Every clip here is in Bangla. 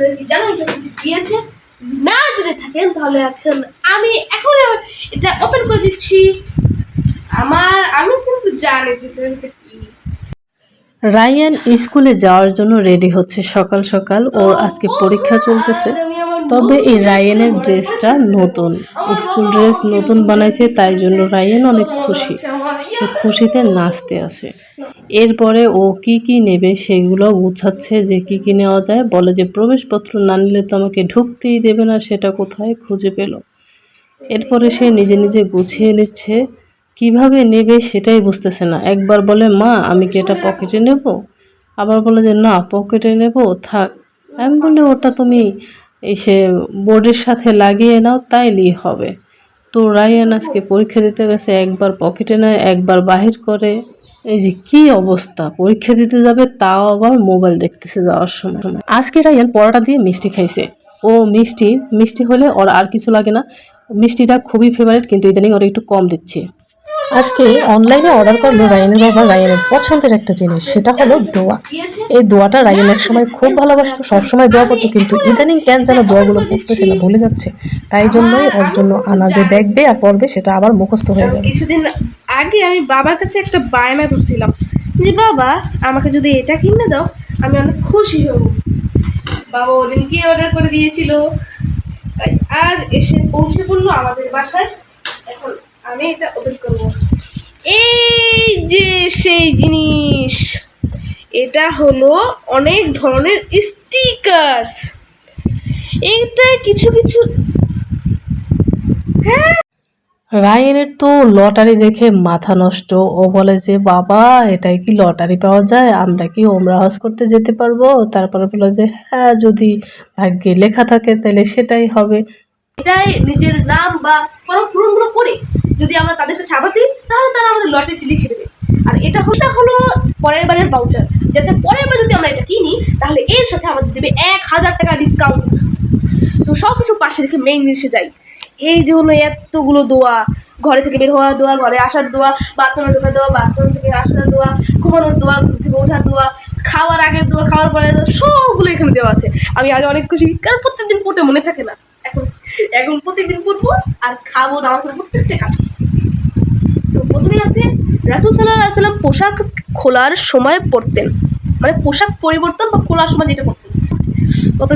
আপনারা কি জানেন কেউ কিছু দিয়েছে। না যদি থাকেন, তাহলে এখন আমি এখন এটা ওপেন করে দিচ্ছি। আমার, আমি কিন্তু জানি যে রায়ান স্কুলে যাওয়ার জন্য রেডি হচ্ছে সকাল সকাল ওর আজকে পরীক্ষা চলতেছে। তবে এই রায়ানের ড্রেসটা নতুন। স্কুল ড্রেস নতুন বানাইছে, তাই জন্য রায়ান অনেক খুশি। খুশিতে নাচতে আছে। এরপরে ও কি কি নেবে সেগুলো গুছাচ্ছে যে কি কি নেওয়া যায়। বলে যে প্রবেশপত্র না নিলে তো আমাকে ঢুকতেই দেবে না, সেটা কোথায় খুঁজে পেল। এরপরে সে নিজে নিজে গুছিয়ে নিচ্ছে। কীভাবে নেবে সেটাই বুঝতেছে না। একবার বলে, মা, আমি কি এটা পকেটে নেব? আবার বলে যে, না পকেটে নেব, থাক। আমি বলি ওটা তুমি এসে বোর্ডের সাথে লাগিয়ে নাও, তাইলেই হবে। তো রায়ান আজকে পরীক্ষা দিতে গেছে, একবার পকেটে নেয়, একবার বাহির করে। এই যে কি অবস্থা, পরীক্ষা দিতে যাবে, তাও আবার মোবাইল দেখতেছে যাওয়ার সময়। আজকে রায়ান পরোটা দিয়ে মিষ্টি খাইছে। ও মিষ্টি মিষ্টি হলে ওর আর কিছু লাগে না। মিষ্টিটা খুবই ফেভারিট কিন্তু ইদানিং ওরা একটু কম দিচ্ছে। আজকে অনলাইনে অর্ডার করল রায়ানের বাবা রায়ানের পছন্দের একটা জিনিস, সেটা হলো দোয়া। এই দোয়াটা রায়ান এক সময় খুব ভালোবাসতো সবসময় দোয়া করতো, কিন্তু ইদানিং কেন যেন দোয়াগুলো পড়তেছে না, ভুলে যাচ্ছে। তাই জন্যই ওর জন্য আনা যে দেখবে আর পড়বে সেটা আবার মুখস্থ হয়ে যাবে। কিছুদিন আগে আমি বাবার কাছে একটা বায়না করছিলাম, যে বাবা, আমাকে যদি এটা কিনে দাও, আমি অনেক খুশি হব। বাবা ওদিন কি অর্ডার করে দিয়েছিল। তাই আজ এসে পৌঁছে পড়ল আমাদের বাসায়। আমি এটা ওপেন করব। এই যে সেই জিনিস। এটা হলো অনেক ধরনের স্টিকার্স এটা কিছু কিছু রায়ানের তো লটারি দেখে মাথা নষ্ট। ও বলে যে বাবা এটাই কি লটারি পাওয়া যায়? আমরা কি ওমরা হজ করতে যেতে পারব? তারপরে বলে যে হ্যাঁ যদি ভাগ্যে লেখা থাকে তাহলে সেটাই হবে। এটাই নিজের নাম বা ফর্ম পূরণগুলো করে। যদি আমরা তাদের কাছে আবার দিই, তাহলে তারা আমাদের লটারিতে লিখে দেবে। আর এটা হলো হলো পরের বারের বাউচার যাতে পরের বার যদি আমরা এটা কিনি, তাহলে এর সাথে আমাদের দেবে এক হাজার টাকা ডিসকাউন্ট তো সব কিছু পাশে রেখে মেইন জিনিসে যাই। এই যে হলো এতগুলো দোয়া, ঘরে থেকে বের হওয়া দোয়া, ঘরে আসার দোয়া বাথরুমে ঢোকার দোয়া বাথরুম থেকে আসার দোয়া, ঘুমানোর দোয়া, ঘুম থেকে ওঠার দোয়া, খাওয়ার আগের দোয়া, খাওয়ার পরে সবগুলো এখানে দেওয়া আছে। আমি আজ অনেক খুশি, কারণ প্রত্যেকদিন পড়তে মনে থাকে না। এখন এখন প্রত্যেকদিন পড়ব আর খাব নামাজ প্রত্যেকটা কাজ রাসুল সাল্লাহ সাল্লাম পোশাক খোলার সময় পড়তেন মানে পোশাক পরিবর্তন বা খোলার সময় যেটা করতেন কত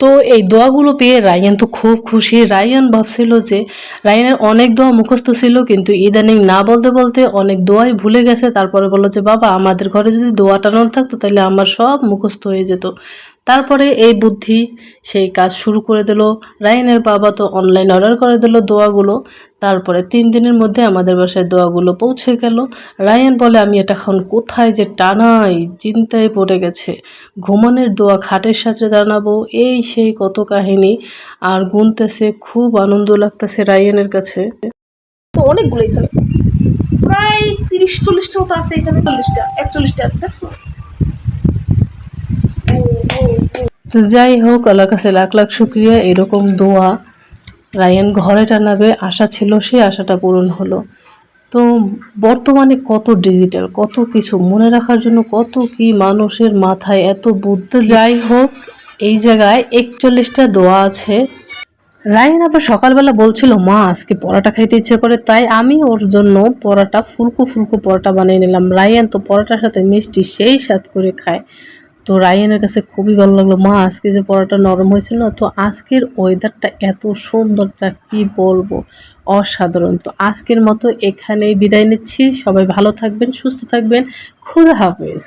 তো এই দোয়াগুলো পেয়ে রায়ান তো খুব খুশি। রায়ান ভাবছিল যে রায়ানের অনেক দোয়া মুখস্থ ছিল, কিন্তু ইদানিং না বলতে বলতে অনেক দোয়াই ভুলে গেছে। তারপরে বলল যে, বাবা, আমাদের ঘরে যদি দোয়া টানানো থাকতো, তাহলে আমার সব মুখস্থ হয়ে যেত। তারপরে এই বুদ্ধি সেই কাজ শুরু করে দিল। রায়ানের বাবা তো অনলাইন অর্ডার করে দিল দোয়াগুলো। তারপরে তিন দিনের মধ্যে আমাদের বাসায় দোয়াগুলো পৌঁছে গেল। রায়ান বলে, আমি এটা এখন কোথায় যে টানাই? চিন্তায় পড়ে গেছে। ঘুমানোর দোয়া খাটের সাথে দাঁড়াবো। এই সেই কত কাহিনী। আর গুনতেছে, খুব আনন্দ লাগতেছে রায়ানের কাছে। তো অনেকগুলো এখানে। প্রায় তিরিশ চল্লিশটা মতো আছে এখানে, চল্লিশটা, একচল্লিশটা আছে ও, ও, ও। তো যাই হোক আল্লাহর কাছে লাখ লাখ শুক্রিয়া। এরকম দোয়া রায়ান ঘরে টানাবে, আশা ছিল সেই আশাটা পূরণ হলো। তো বর্তমানে কত ডিজিটাল কত কিছু, মনে রাখার জন্য কত কি মানুষের মাথায় এত বুদ্ধি। যাই হোক এই জায়গায় একচল্লিশটা দোয়া আছে। রায়ান আবার সকালবেলা বলছিল, মা, আজকে পরোটা খাইতে ইচ্ছে করে। তাই আমি ওর জন্য পরোটা, ফুলকো ফুলকো পরোটা বানিয়ে নিলাম। রায়ান তো পরোটার সাথে মিষ্টি সেই স্বাদ করে খায়। তো রায়নের কাছে খুবই ভালো লাগল। মা, আজকে যে পড়াটা নরম হয়েছিল না, তো আজকের ওয়েদারটা এত সুন্দর, যা কি বলব? অসাধারণ। তো আজকের মতো এখানেই বিদায় নিচ্ছি। সবাই ভালো থাকবেন, সুস্থ থাকবেন। খুদা হাফেজ।